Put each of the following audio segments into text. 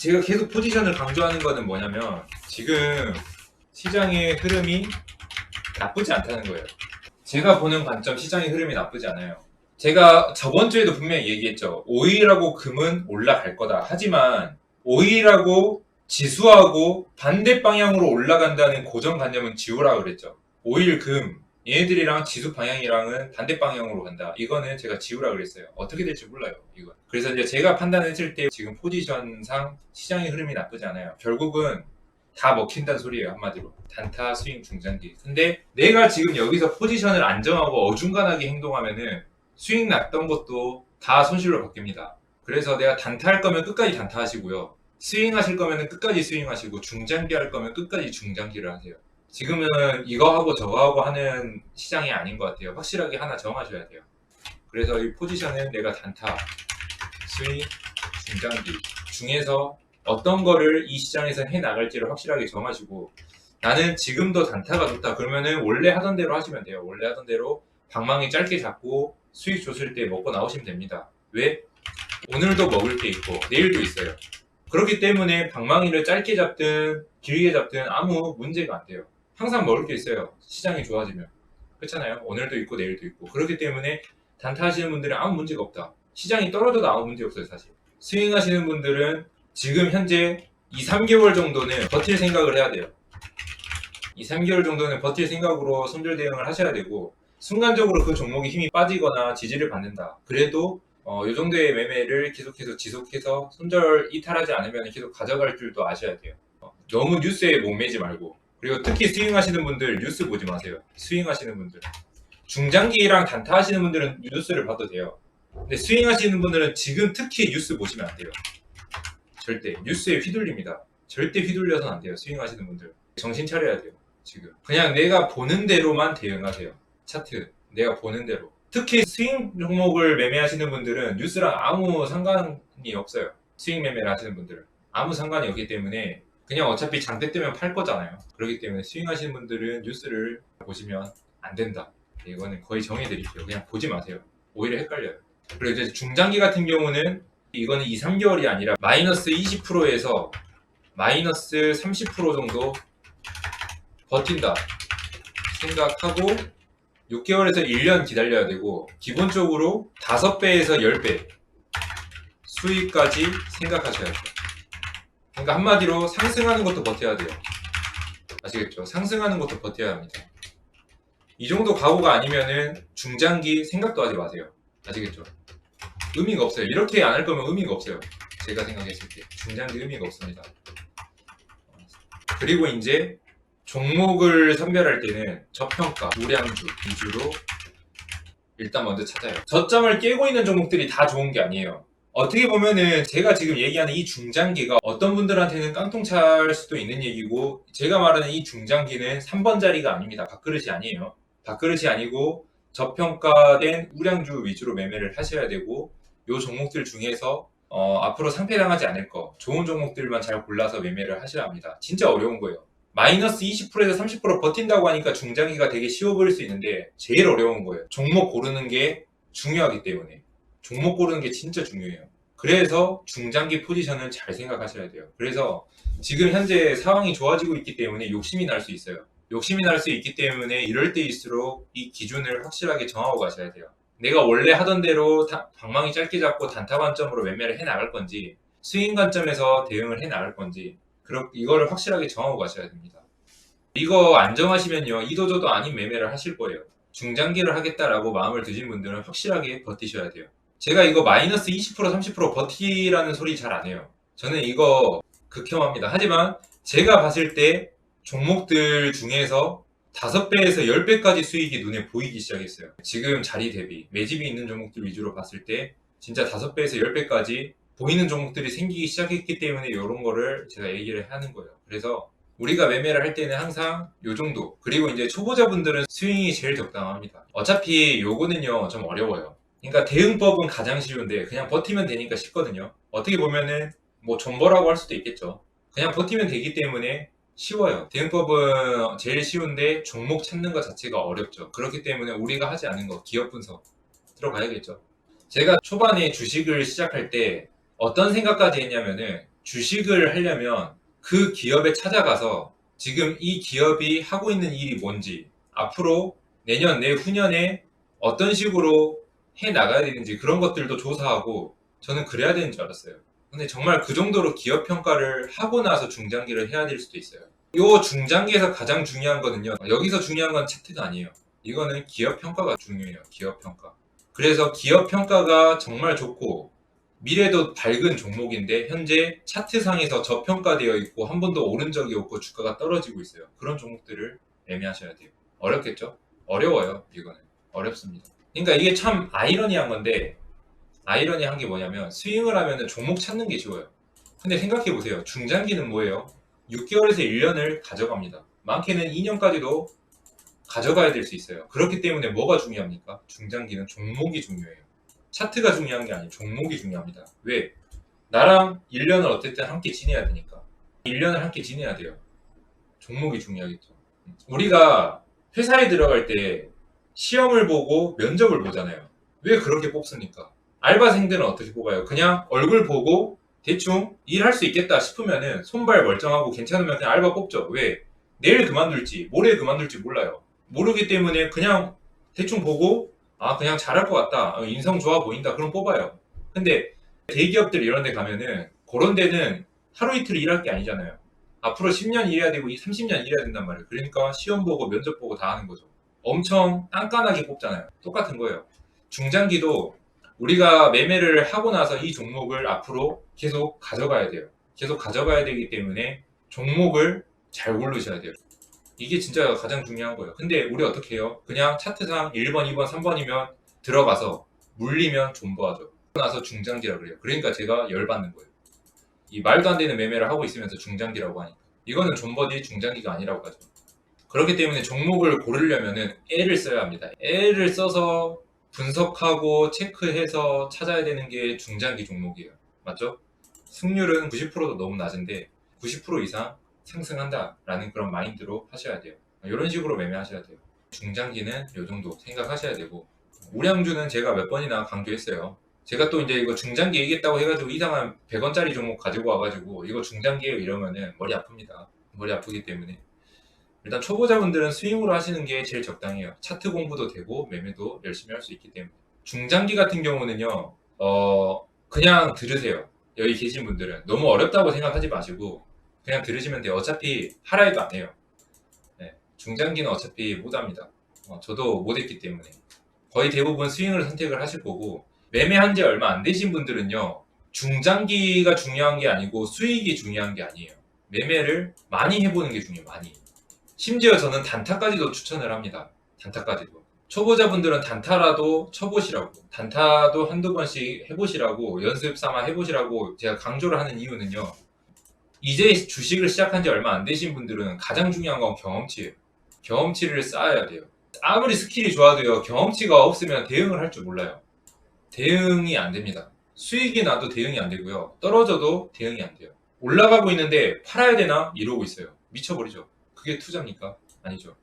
제가 계속 포지션을 강조하는 거는 뭐냐면 지금 시장의 흐름이 나쁘지 않다는 거예요. 제가 보는 관점 시장의 흐름이 나쁘지 않아요. 제가 저번 주에도 분명히 얘기했죠. 오일하고 금은 올라갈 거다. 하지만 오일하고 지수하고 반대 방향으로 올라간다는 고정관념은 지우라 그랬죠. 오일, 금 얘네들이랑 지수 방향이랑은 반대 방향으로 간다. 이거는 제가 지우라 그랬어요. 어떻게 될지 몰라요. 이거. 그래서 이제 제가 판단했을 때 지금 포지션상 시장의 흐름이 나쁘지 않아요. 결국은 다 먹힌다는 소리예요 한마디로 단타 스윙 중장기 근데 내가 지금 여기서 포지션을 안정하고 어중간하게 행동하면은 스윙 났던 것도 다 손실로 바뀝니다 그래서 내가 단타 할 거면 끝까지 단타 하시고요 스윙 하실 거면 끝까지 스윙 하시고 중장기 할 거면 끝까지 중장기를 하세요 지금은 이거 하고 저거 하고 하는 시장이 아닌 것 같아요. 확실하게 하나 정하셔야 돼요. 그래서 이 포지션은 내가 단타 스윙 중장기 중에서 어떤 거를 이 시장에서 해 나갈지를 확실하게 정하시고 나는 지금도 단타가 좋다. 그러면은 원래 하던 대로 하시면 돼요. 원래 하던 대로 방망이 짧게 잡고 수익 줬을 때 먹고 나오시면 됩니다. 왜? 오늘도 먹을 게 있고 내일도 있어요. 그렇기 때문에 방망이를 짧게 잡든 길게 잡든 아무 문제가 안 돼요 항상 먹을 게 있어요 시장이 좋아지면 그렇잖아요 오늘도 있고 내일도 있고 그렇기 때문에 단타 하시는 분들은 아무 문제가 없다 시장이 떨어져도 아무 문제 없어요 사실 스윙 하시는 분들은 지금 현재 2, 3개월 정도는 버틸 생각을 해야 돼요. 2, 3개월 정도는 버틸 생각으로 손절 대응을 하셔야 되고 순간적으로 그 종목이 힘이 빠지거나 지지를 받는다. 그래도 어, 이 정도의 매매를 계속해서 지속해서 손절 이탈하지 않으면 계속 가져갈 줄도 아셔야 돼요. 어, 너무 뉴스에 목매지 말고 그리고 특히 스윙 하시는 분들 뉴스 보지 마세요. 스윙 하시는 분들 중장기랑 단타 하시는 분들은 뉴스를 봐도 돼요. 근데 스윙 하시는 분들은 지금 특히 뉴스 보시면 안 돼요. 절대 뉴스에 휘둘립니다. 절대 휘둘려서는 안 돼요. 스윙하시는 분들 정신 차려야 돼요. 지금 그냥 내가 보는 대로만 대응하세요. 차트 내가 보는 대로. 특히 스윙 종목을 매매하시는 분들은 뉴스랑 아무 상관이 없어요. 스윙 매매를 하시는 분들은 아무 상관이 없기 때문에 그냥 어차피 장대 뜨면 팔 거잖아요. 그렇기 때문에 스윙하시는 분들은 뉴스를 보시면 안 된다. 이거는 거의 정해드릴게요. 그냥 보지 마세요. 오히려 헷갈려요. 그리고 이제 중장기 같은 경우는 이거는 2, 3개월이 아니라 마이너스 20%에서 마이너스 30% 정도 버틴다 생각하고 6개월에서 1년 기다려야 되고 기본적으로 5배에서 10배 수익까지 생각하셔야 돼요. 그러니까 한마디로 상승하는 것도 버텨야 돼요. 아시겠죠? 상승하는 것도 버텨야 합니다. 이 정도 각오가 아니면은 중장기 생각도 하지 마세요. 아시겠죠? 의미가 없어요. 이렇게 안 할 거면 의미가 없어요. 제가 생각했을 때 중장기 의미가 없습니다. 그리고 이제 종목을 선별할 때는 저평가, 우량주 위주로 일단 먼저 찾아요. 저점을 깨고 있는 종목들이 다 좋은 게 아니에요. 어떻게 보면은 제가 지금 얘기하는 이 중장기가 어떤 분들한테는 깡통찰 수도 있는 얘기고 제가 말하는 이 중장기는 3번 자리가 아닙니다. 밥그릇이 아니에요. 밥그릇이 아니고 저평가된 우량주 위주로 매매를 하셔야 되고 요 종목들 중에서 어, 앞으로 상패당하지 않을 거 좋은 종목들만 잘 골라서 매매를 하셔야 합니다. 진짜 어려운 거예요. 마이너스 20%에서 30% 버틴다고 하니까 중장기가 되게 쉬워 보일 수 있는데 제일 어려운 거예요. 종목 고르는 게 중요하기 때문에 종목 고르는 게 진짜 중요해요. 그래서 중장기 포지션을 잘 생각하셔야 돼요. 그래서 지금 현재 상황이 좋아지고 있기 때문에 욕심이 날 수 있어요. 욕심이 날 수 있기 때문에 이럴 때일수록 이 기준을 확실하게 정하고 가셔야 돼요. 내가 원래 하던 대로 다- 방망이 짧게 잡고 단타 관점으로 매매를 해 나갈 건지 스윙 관점에서 대응을 해 나갈 건지 그렇 이거를 확실하게 정하고 가셔야 됩니다. 이거 안 정하시면요 이도저도 아닌 매매를 하실 거예요. 중장기를 하겠다라고 마음을 드신 분들은 확실하게 버티셔야 돼요. 제가 이거 마이너스 20% 30% 버티라는 소리 잘 안 해요. 저는 이거 극혐합니다. 하지만 제가 봤을 때 종목들 중에서 5배에서 10배까지 수익이 눈에 보이기 시작했어요. 지금 자리 대비 매집이 있는 종목들 위주로 봤을 때 진짜 5배에서 10배까지 보이는 종목들이 생기기 시작했기 때문에 이런 거를 제가 얘기를 하는 거예요. 그래서 우리가 매매를 할 때는 항상 요 정도 그리고 이제 초보자분들은 스윙이 제일 적당합니다. 어차피 요거는요 좀 어려워요. 그러니까 대응법은 가장 쉬운데 그냥 버티면 되니까 쉽거든요. 어떻게 보면은 뭐 존버라고 할 수도 있겠죠. 그냥 버티면 되기 때문에 쉬워요. 대응법은 제일 쉬운데 종목 찾는 것 자체가 어렵죠. 그렇기 때문에 우리가 하지 않은 거 기업 분석 들어가야겠죠. 제가 초반에 주식을 시작할 때 어떤 생각까지 했냐면은 주식을 하려면 그 기업에 찾아가서 지금 이 기업이 하고 있는 일이 뭔지 앞으로 내년 내후년에 어떤 식으로 해 나가야 되는지 그런 것들도 조사하고 저는 그래야 되는 줄 알았어요. 근데 정말 그 정도로 기업 평가를 하고 나서 중장기를 해야 될 수도 있어요. 요 중장기에서 가장 중요한 거는요. 여기서 중요한 건 차트가 아니에요. 이거는 기업 평가가 중요해요. 기업 평가. 그래서 기업 평가가 정말 좋고 미래도 밝은 종목인데 현재 차트상에서 저평가되어 있고 한 번도 오른 적이 없고 주가가 떨어지고 있어요. 그런 종목들을 매매하셔야 돼요. 어렵겠죠? 어려워요. 이거는 어렵습니다. 그러니까 이게 참 아이러니한 건데 아이러니한 게 뭐냐면 스윙을 하면은 종목 찾는 게 쉬워요. 근데 생각해 보세요. 중장기는 뭐예요? 6개월에서 1년을 가져갑니다. 많게는 2년까지도 가져가야 될 수 있어요. 그렇기 때문에 뭐가 중요합니까? 중장기는 종목이 중요해요. 차트가 중요한 게 아니에요. 종목이 중요합니다. 왜? 나랑 1년을 어쨌든 함께 지내야 되니까. 1년을 함께 지내야 돼요. 종목이 중요하겠죠. 우리가 회사에 들어갈 때 시험을 보고 면접을 보잖아요. 왜 그렇게 뽑습니까? 알바생들은 어떻게 뽑아요? 그냥 얼굴 보고 대충 일할 수 있겠다 싶으면은 손발 멀쩡하고 괜찮으면 그냥 알바 뽑죠. 왜? 내일 그만둘지, 모레 그만둘지 몰라요. 모르기 때문에 그냥 대충 보고 아 그냥 잘할 것 같다 어, 인성 좋아 보인다 그럼 뽑아요 근데 대기업들 이런 데 가면은 그런 데는 하루 이틀 일할 게 아니잖아요 앞으로 10년 일해야 되고 30년 일해야 된단 말이에요 그러니까 시험 보고 면접 보고 다 하는 거죠 엄청 깐깐하게 뽑잖아요 똑같은 거예요 중장기도 우리가 매매를 하고 나서 이 종목을 앞으로 계속 가져가야 돼요 계속 가져가야 되기 때문에 종목을 잘 고르셔야 돼요 이게 진짜 가장 중요한 거예요. 근데 우리 어떻게 해요? 그냥 차트상 1번, 2번, 3번이면 들어가서 물리면 존버하죠. 나서 중장기라 그래요. 그러니까 제가 열받는 거예요. 이 말도 안 되는 매매를 하고 있으면서 중장기라고 하니까. 이거는 존버지 중장기가 아니라고 하죠. 그렇기 때문에 종목을 고르려면은 애를 써야 합니다. 애를 써서 분석하고 체크해서 찾아야 되는 게 중장기 종목이에요. 맞죠? 승률은 90%도 너무 낮은데 90% 이상 상승한다라는 그런 마인드로 하셔야 돼요. 이런 식으로 매매하셔야 돼요. 중장기는 이 정도 생각하셔야 되고 우량주는 제가 몇 번이나 강조했어요. 제가 또 이제 이거 중장기 얘기했다고 해가지고 이상한 100원짜리 종목 가지고 와가지고 이거 중장기예요 이러면은 머리 아픕니다. 머리 아프기 때문에 일단 초보자분들은 스윙으로 하시는 게 제일 적당해요. 차트 공부도 되고 매매도 열심히 할 수 있기 때문에 중장기 같은 경우는요 어 그냥 들으세요. 여기 계신 분들은 너무 어렵다고 생각하지 마시고 그냥 들으시면 돼요. 어차피 하라 해도 안 해요. 네, 중장기는 어차피 못 합니다. 어, 저도 못 했기 때문에. 거의 대부분 스윙을 선택을 하실 거고, 매매한 지 얼마 안 되신 분들은요, 중장기가 중요한 게 아니고 수익이 중요한 게 아니에요. 매매를 많이 해보는 게 중요해요, 많이. 심지어 저는 단타까지도 추천을 합니다. 단타까지도. 초보자분들은 단타라도 쳐보시라고. 단타도 한두 번씩 해보시라고, 연습 삼아 해보시라고 제가 강조를 하는 이유는요, 이제 주식을 시작한 지 얼마 안 되신 분들은 가장 중요한 건 경험치예요. 경험치를 쌓아야 돼요. 아무리 스킬이 좋아도요, 경험치가 없으면 대응을 할 줄 몰라요. 대응이 안 됩니다. 수익이 나도 대응이 안 되고요. 떨어져도 대응이 안 돼요. 올라가고 있는데 팔아야 되나? 이러고 있어요. 미쳐버리죠. 그게 투자입니까? 아니죠.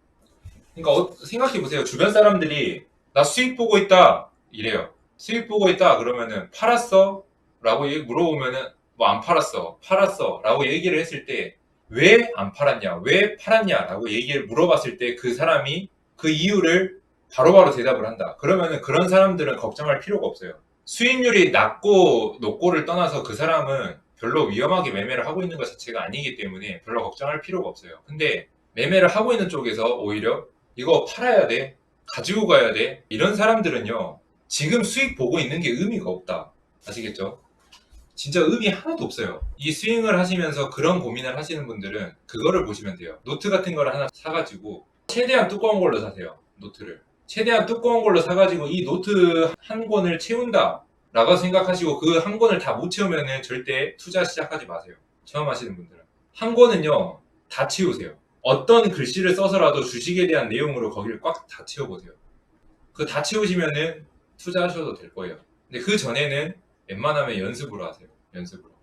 그러니까 어, 생각해 보세요. 주변 사람들이 나 수익 보고 있다 이래요. 수익 보고 있다 그러면은 팔았어? 라고 물어보면은 뭐 안 팔았어, 팔았어 라고 얘기를 했을 때 왜 안 팔았냐, 왜 팔았냐 라고 얘기를 물어봤을 때 그 사람이 그 이유를 바로바로 대답을 한다. 그러면은 그런 사람들은 걱정할 필요가 없어요. 수익률이 낮고 높고를 떠나서 그 사람은 별로 위험하게 매매를 하고 있는 것 자체가 아니기 때문에 별로 걱정할 필요가 없어요. 근데 매매를 하고 있는 쪽에서 오히려 이거 팔아야 돼, 가지고 가야 돼 이런 사람들은요 지금 수익 보고 있는 게 의미가 없다. 아시겠죠? 진짜 의미 하나도 없어요. 이 스윙을 하시면서 그런 고민을 하시는 분들은 그거를 보시면 돼요. 노트 같은 걸 하나 사가지고 최대한 두꺼운 걸로 사세요. 노트를. 최대한 두꺼운 걸로 사가지고 이 노트 한 권을 채운다. 라고 생각하시고 그 한 권을 다 못 채우면은 절대 투자 시작하지 마세요. 처음 하시는 분들은. 한 권은요, 다 채우세요. 어떤 글씨를 써서라도 주식에 대한 내용으로 거기를 꽉 다 채워보세요. 그 다 채우시면은 투자하셔도 될 거예요. 근데 그 전에는 웬만하면 연습으로 하세요. 연습으로.